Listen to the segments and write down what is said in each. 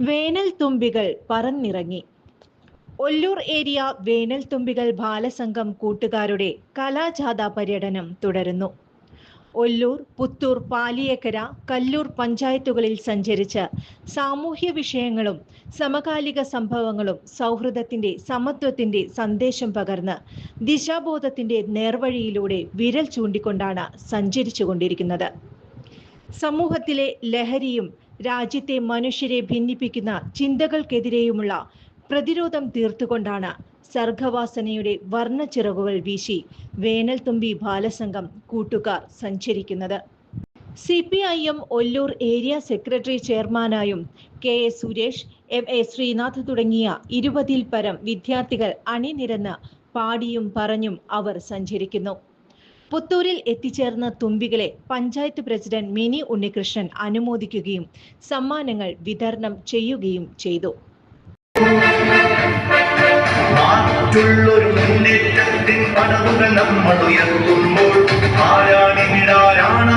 വേനൽ തുമ്പികൾ പറന്നിറങ്ങി. ഒല്ലൂർ ഏരിയ വേനൽ തുമ്പികൾ ബാലസംഘം കൂട്ടുകാരുടെ കലാജാഥ പര്യടനം തുടരുന്നു. ഒല്ലൂർ പുത്തൂർ പാലിയേക്കര കല്ലൂർ പഞ്ചായത്തുകളിൽ സഞ്ചരിച്ച് സാമൂഹ്യ വിഷയങ്ങളും സമകാലിക സംഭവങ്ങളും സൗഹൃദത്തിന്റെ സമത്വത്തിന്റെ സന്ദേശം പകർന്ന് ദിശാബോധത്തിന്റെ നേർവഴിയിലൂടെ വിരൽ ചൂണ്ടിക്കൊണ്ടാണ് സഞ്ചരിച്ചുകൊണ്ടിരിക്കുന്നത്. സമൂഹത്തിലെ ലഹരിയും രാജ്യത്തെ മനുഷ്യരെ ഭിന്നിപ്പിക്കുന്ന ചിന്തകൾക്കെതിരെയുമുള്ള പ്രതിരോധം തീർത്തുകൊണ്ടാണ് സർഗവാസനയുടെ വർണച്ചിറകുകൾ വീശി വേനൽത്തുമ്പി ബാലസംഘം കൂട്ടുകാർ സഞ്ചരിക്കുന്നത്. C P I M Ollur area secretary ചെയർമാനായും K A Suresh M A Srinath തുടങ്ങിയ ഇരുപതിൽ പരം വിദ്യാർത്ഥികൾ അണിനിരന്ന് പാടിയും പറഞ്ഞും അവർ സഞ്ചരിക്കുന്നു. പുത്തൂരിൽ എത്തിച്ചേർന്ന തുമ്പികളെ പഞ്ചായത്ത് പ്രസിഡന്റ് മിനി ഉണ്ണികൃഷ്ണൻ അനുമോദിക്കുകയും സമ്മാനങ്ങൾ വിതരണം ചെയ്യുകയും ചെയ്തു. നീക്കുമ്പോൾ മുന്നേറ്റത്തിൻ കൈ നമ്മൾ ഉയർത്തുമ്പോൾ ആരാണിടാരാണ്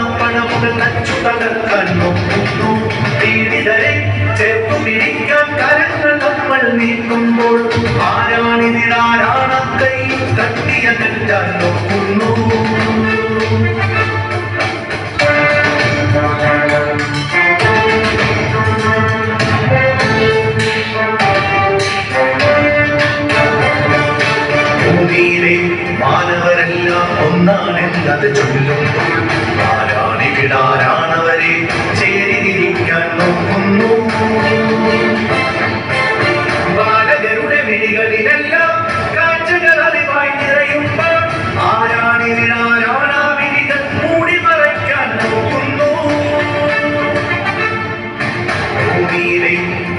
മാനവരെല്ലാം ഒന്നാണെന്നത് ചൊല്ലുമ്പോൾ ആരാണിവിടാരാണവരെ ചേരിയിരിക്കാൻ നോക്കുന്നു. ബാലകരുടെ വിളികളിലെല്ലാം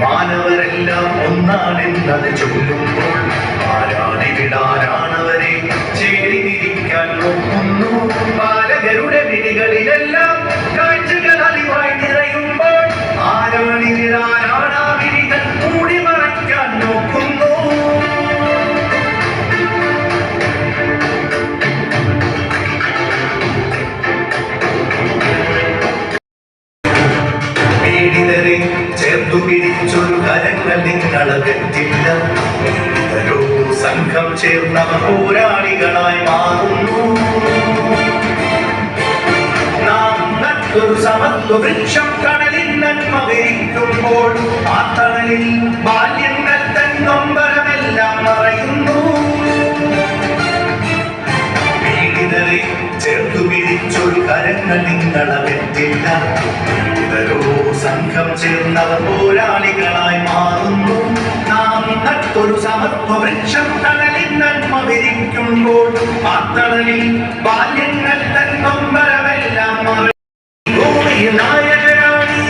മാനവരെല്ലാം ഒന്നാണെന്നത് ചൊല്ലുമ്പോൾ വിളികളിലെല്ലാം കാഴ്ചകൾ അറിവായി നിറയുമ്പോൾ നിങ്ങളകറ്റില്ല സംഘം ചേർന്നവർ പോരാളികളായി മാറുന്നു. നട്ടൊരു സമത്വ വൃക്ഷം കടലിൽ നന്മ ആ തണലിൽ ബാല്യങ്ങൾ തൻ നൊമ്പരമെല്ലാം മറയുന്നു. പീഡിതരെ ചേർത്തു പിരിച്ചൊരു കരങ്ങൾ നിങ്ങളകറ്റില്ല ഇതരോ സംഘം ചേർന്നവർ പോരാളികളായി മാറുന്നു. നാം നട്ടൊരു ആ തണലിൽ ബാല്യങ്ങൾ തൻ ഭൂമിയിൽ നായകരാണി